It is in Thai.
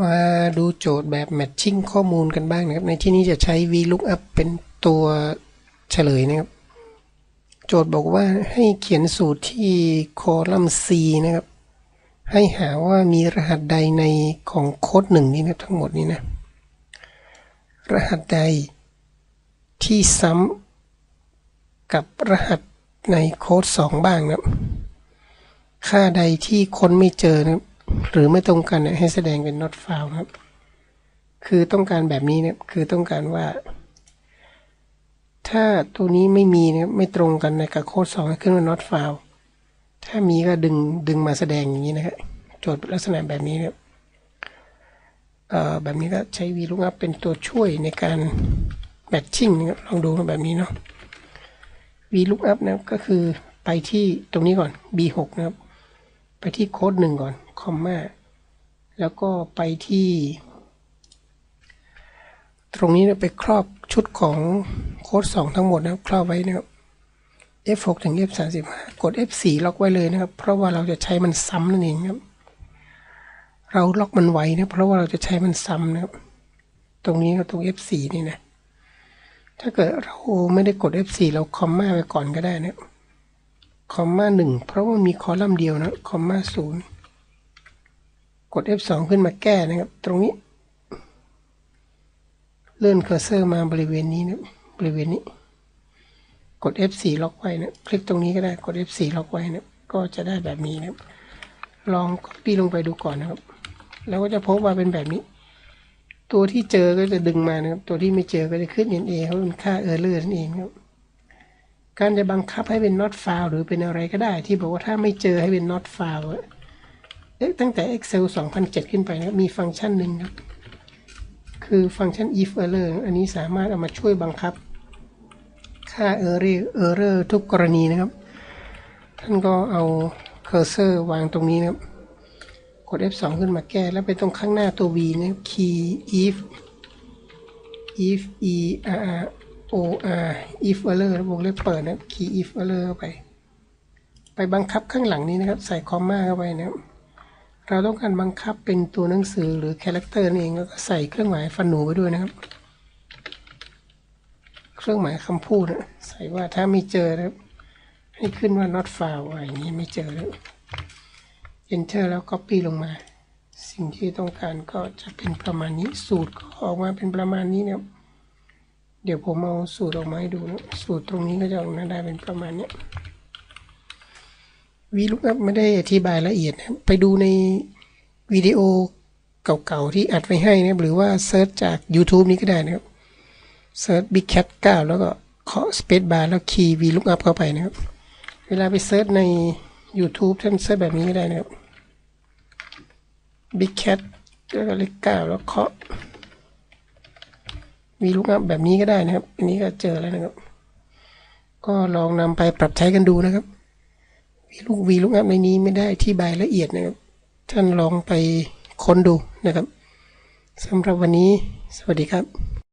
มาดูโจทย์แบบ matching ข้อมูลกันบ้างนะครับ ในที่นี้จะใช้ VLOOKUP เป็นตัวเฉลยนะครับ โจทย์บอกว่าให้เขียนสูตรที่คอลัมน์ C นะครับ ให้หาว่ามีรหัสใดในของโค้ดหนึ่งนี้นะทั้งหมดนี้นะ รหัสใดที่ซ้ำกับรหัสในโค้ด 2 บ้างนะครับ ค่าใดที่ค้นไม่เจอนะครับ หรือไม่ตรงกันเนี่ยให้แสดงเป็น not found ครับ คือต้องการแบบนี้เนี่ยคือต้องการว่า ถ้าตัวนี้ไม่มีเนี่ยไม่ตรงกันในกับโค้ดสองให้ขึ้นว่า not found ถ้ามีก็ดึงดึงมาแสดงอย่างนี้นะครับโจทย์ลักษณะแบบนี้เนี่ยแบบนี้ก็ใช้ VLOOKUP เป็นตัวช่วยในการ matching นะครับลองดูแบบนี้เนาะ VLOOKUP นะครับก็คือไปที่ตรงนี้ก่อน B6 นะครับ ไปที่โค้ดหนึ่งก่อน คอมมาแล้วก็ไปที่ ตรงนี้นะไปครอบชุดของโค้ด2 ทั้งหมดนะครับครอบไว้นะครับ F6 ถึง F35 กด F4 ล็อกไว้เลยนะครับ เพราะว่าเราจะใช้มันซ้ำนั่นเองครับ เราล็อกมันไว้นะเพราะว่าเราจะใช้มันซ้ำนะครับ ตรงนี้กับตรง F4 นี่นะ ถ้าเกิดเราไม่ได้กด F4 เราคอมมาไปก่อนก็ได้นะครับคอมมาหนึ่งเพราะว่ามีคอลัมน์เดียวนะคอมมาศูนย์ กด F2 ขึ้นมาแก้นะครับ ตรงนี้ เลื่อนเคอร์เซอร์มาบริเวณนี้นะบริเวณนี้ กด F4 ล็อกไว้นะคลิกตรงนี้ก็ได้กด F4 ล็อกไว้นะก็จะได้แบบนี้นะครับลอง copy ลงไปดูก่อนนะครับ แล้วก็จะพบว่าเป็นแบบนี้ ตัวที่เจอก็จะดึงมานะครับ ตัวที่ไม่เจอก็จะขึ้น NA เขาเป็นค่า error นั่นเองครับการจะบังคับให้เป็น not found หรือเป็นอะไรก็ได้ที่บอกว่าถ้าไม่เจอให้เป็น not found ตั้งแต่ Excel 2007 ขึ้นไปนะมีฟังก์ชันหนึ่งครับ คือฟังก์ชัน if error อันนี้สามารถเอามาช่วยบังคับ ค่า error error ทุกกรณีนะครับ ท่านก็เอาเคอร์เซอร์วางตรงนี้นะครับ กด F2 ขึ้นมาแก้ แล้วไปตรงข้างหน้าตัว V นะครับ key if if e r r o r if error วงเล็บเปิดนะครับ key if error เข้าไป ไปบังคับข้างหลังนี้นะครับ ใส่คอมมาเข้าไปนะครับ เราต้องการบังคับเป็นตัวหนังสือหรือคาแรคเตอร์นั่นเองแล้วก็ใส่เครื่องหมายฟันหนูไปด้วยนะครับ เครื่องหมายคำพูดนะใส่ว่าถ้าไม่เจอนะครับให้ขึ้นว่า not found อะไรอย่างนี้ไม่เจอแล้ว enter แล้ว copy ลงมา สิ่งที่ต้องการก็จะเป็นประมาณนี้สูตรก็ออกมาเป็นประมาณนี้นะครับเดี๋ยวผมเอาสูตรออกมาให้ดูนะสูตรตรงนี้ก็จะออกมาได้เป็นประมาณนี้ VLOOKUP ไม่ได้อธิบายละเอียดนะไปดูในวิดีโอเก่าๆที่อัดไว้ให้นะหรือว่าเซิร์ชจาก YouTube นี้ก็ได้นะครับเซิร์ช Big Cat 9 แล้วก็เคาะ Space Bar แล้วคีย์ VLOOKUP เข้าไปนะครับ เวลาไปเซิร์ชใน YouTube ท่านเซิร์ชแบบนี้ก็ได้นะครับ Big Cat แล้วก็เลข9แล้วเคาะ VLOOKUP แบบนี้ก็ได้นะครับ อันนี้ก็เจอแล้วนะครับ ก็ลองนำไปปรับใช้กันดูนะครับ ลูกวีลูกอัพในนี้ไม่ได้ที่บายละเอียดนะครับ ท่านลองไปค้นดูนะครับสำหรับวันนี้ สวัสดีครับ